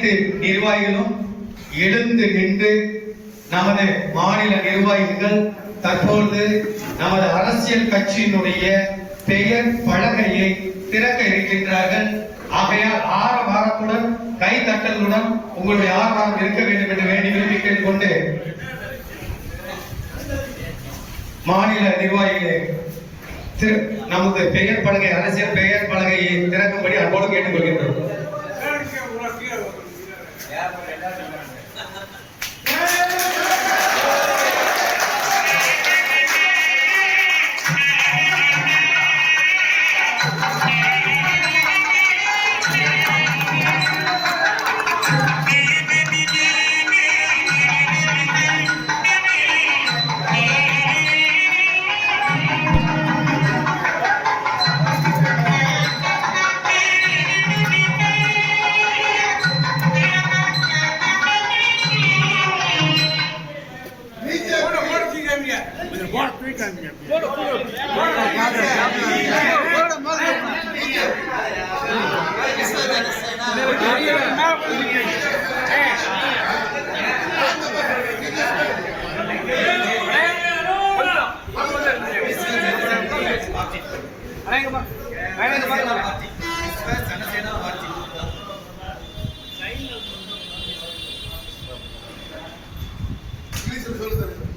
அனைத்து நிர்வாகிகளும் எழுந்து நின்று நமது மாநில நிர்வாகிகள் தற்பொழுது நமது அரசியல் கட்சியினுடைய பெயர் பலகையை திறக்க இருக்கின்றார்கள். ஆகையால் ஆரவாரத்துடன் கை தட்டலுடன் உங்களுடைய ஆரவாரம் இருக்க வேண்டும் என்று வேண்டி விரும்பி கேட்டுக்கொண்டு மாநில நிர்வாகிகளே நமது பெயர் பலகை அரசியல் பெயர் பலகையை திறக்கும்படி அன்போடு கேட்டுக்கொள்கின்றோம். யார் ரெண்டாவது கொஞ்சம் போட தூக்காதீங்க அழகமா அழகமா சொல்லுங்க